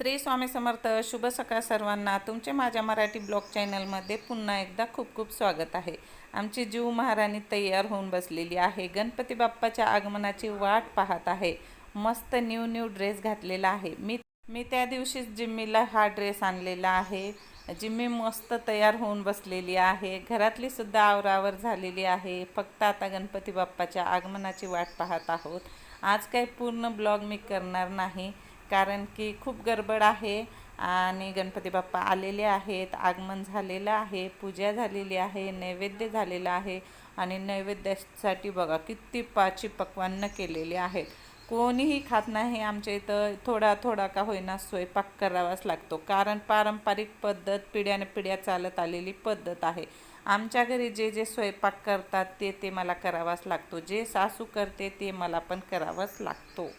श्री स्वामी समर्थ शुभ सकाळ सर्वांना. तुमचे माझ्या मराठी ब्लॉग चॅनलमध्ये पुन्हा एकदा खूप खूप स्वागत आहे. आमची जीव महाराणी तयार होऊन बसलेली आहे. गणपती बाप्पाच्या आगमनाची वाट पाहत आहे. मस्त न्यू न्यू ड्रेस घातलेला आहे. मी मी त्या दिवशीच जिम्मीला हा ड्रेस आणलेला आहे. जिम्मी मस्त तयार होऊन बसलेली आहे. घरातली सुद्धा आवरावर झालेली आहे. फक्त आता गणपती बाप्पाच्या आगमनाची वाट पाहत आहोत. आज काही पूर्ण ब्लॉग मी करणार नाही. कारण की खूप गडबड आहे आणि गणपती बाप्पा आलेले आहेत आगमन झालेलं आहे पूजा झालेली आहे नैवेद्य झालेलं आहे आणि नैवेद्यासाठी बघा किती पाची पक्वान्न केलेली आहेत. कोणीही खात नाही आमच्या इथं थोडा थोडा का होईना स्वयंपाक करावाच लागतो. कारण पारंपरिक पद्धत पिढ्याने पिढ्या चालत आलेली पद्धत आहे. आमच्या घरी जे जे स्वयंपाक करतात ते ते मला करावाच लागतो. जे सासू करते ते मला पण करावाच लागतो.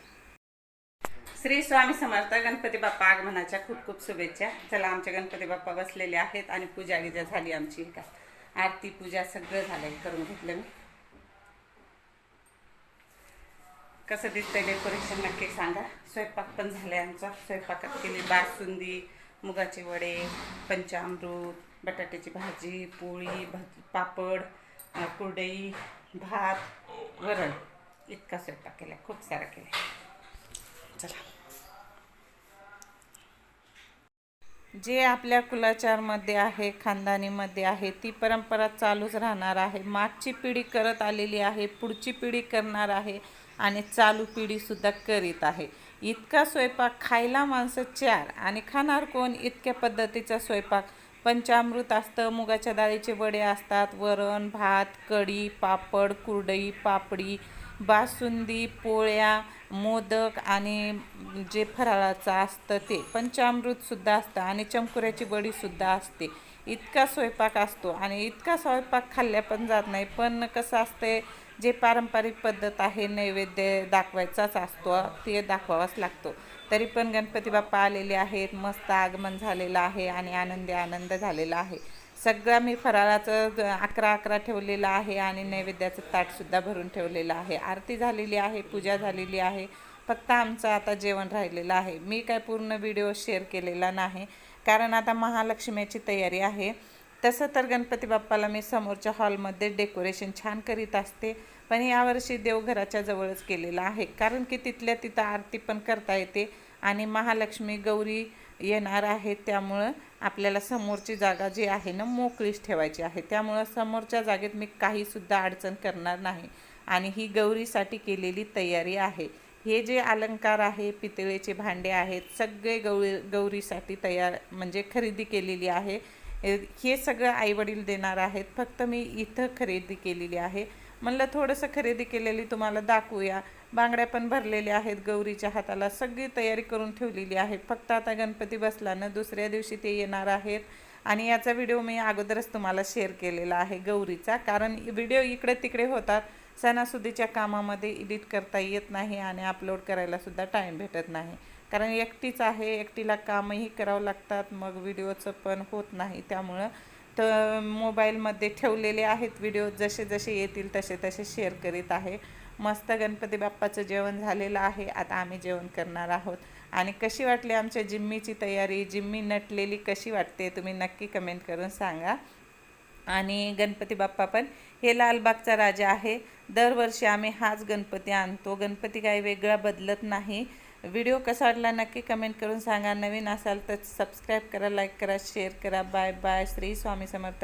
श्री स्वामी समर्थ गणपती बाप्पा आगमनाच्या खूप खूप शुभेच्छा. चला आमच्या गणपती बाप्पा बसलेले आहेत आणि पूजा गिजा झाली आमची. का आरती पूजा सगळं झालंय करून घेतलं मी. कसं दिसतंय डेकोरेशन नक्की सांगा. स्वयंपाक पण झालाय आमचा. स्वयंपाकात केली बासुंदी मुगाचे वडे पंचामृत बटाट्याची भाजी पोळी भज पापड कुरडई भात वरण. इतका स्वयंपाक केला खूप सारा केला चला. जे आपल्या कुलाचारमध्ये आहे खानदानीमध्ये आहे ती परंपरा चालूच राहणार आहे. मागची पिढी करत आलेली आहे पुढची पिढी करणार आहे आणि चालू पिढीसुद्धा करीत आहे. इतका स्वयंपाक खायला माणसं चार आणि खाणार कोण? इतक्या पद्धतीचा स्वयंपाक. पंचामृत असतं मुगाच्या डाळीचे वडे असतात वरण भात कढी पापड कुरडई पापडी बासुंदी पोळ्या मोदक आणि जे फराळाचं असतं ते. पंचामृतसुद्धा असतं आणि चमकुऱ्याची बडीसुद्धा असते. इतका स्वयंपाक असतो आणि इतका स्वयंपाक खाल्ल्या पण जात नाही. पण कसं असते जे पारंपरिक पद्धत आहे नैवेद्य दाखवायचाच असतो ते दाखवावाच लागतो. तरी पण गणपती बाप्पा आलेले आहेत मस्त आगमन झालेलं आहे आणि आनंदी आनंद झालेला आहे. सगळं मी फराळाचं अकरा अकरा ठेवलेलं आहे आणि नैवेद्याचं ताटसुद्धा भरून ठेवलेलं आहे. आरती झालेली आहे पूजा झालेली आहे. फक्त आमचं आता जेवण राहिलेलं आहे. मी काय पूर्ण व्हिडिओ शेअर केलेला नाही. कारण आता महालक्ष्मीची तयारी आहे. तसं तर गणपती बाप्पाला मी समोरच्या हॉलमध्ये डेकोरेशन छान करीत असते. पण यावर्षी देवघराच्या जवळच केलेलं आहे. कारण की तिथल्या तिथं आरती पण करता येते. आणि महालक्ष्मी गौरी येणार आहेत त्यामुळं आपल्याला समोरची जागा जी आहे ना मोकळीच ठेवायची आहे. त्यामुळं समोरच्या जागेत मी काहीसुद्धा अडचण करणार नाही. आणि ही गौरीसाठी केलेली तयारी आहे. हे जे अलंकार आहे पितळेचे भांडे आहेत सगळे गौरी गौरीसाठी तयार म्हणजे खरेदी केलेली आहे. हे सगळं आईवडील देणार आहेत. फक्त मी इथं खरेदी केलेली आहे. म्हणलं थोडंसं खरेदी केलेली तुम्हाला दाखवूया. बांगड्या पण भरलेल्या आहेत गौरीच्या हाताला. सगळी तयारी करून ठेवलेली आहे. फक्त आता गणपती बसला ना दुसऱ्या दिवशी ते येणार आहेत. आणि याचा व्हिडिओ मी अगोदरच तुम्हाला शेअर केलेला आहे गौरीचा. कारण व्हिडिओ इकडे तिकडे होतात. सणासुदीच्या कामामध्ये एडिट करता येत नाही आणि अपलोड करायलासुद्धा टाईम भेटत नाही. कारण एकटीच आहे एकटीला कामही करावं लागतात. मग व्हिडिओचं पण होत नाही. त्यामुळं तर मोबाईलमध्ये ठेवलेले आहेत व्हिडिओ. जसे जसे येतील तसे तसे शेअर करीत आहे. मस्त गणपती बाप्पाचं जेवण झालेलं आहे. आता आम्ही जेवण करणार आहोत. आणि कशी वाटली आमच्या जिम्मीची तयारी? जिम्मी नटलेली कशी वाटते? तुम्ही नक्की कमेंट करून सांगा. आणि गणपती बाप्पा पण. हे लालबागचा राजा आहे. दरवर्षी आम्ही हाच गणपती आणतो. गणपती काही वेगळा बदलत नाही. व्हिडिओ कसा वाटला नक्की कमेंट करून सांगा. नवीन असाल तर सबस्क्राईब करा लाईक करा शेअर करा. Bye bye Shri Swami Samarth.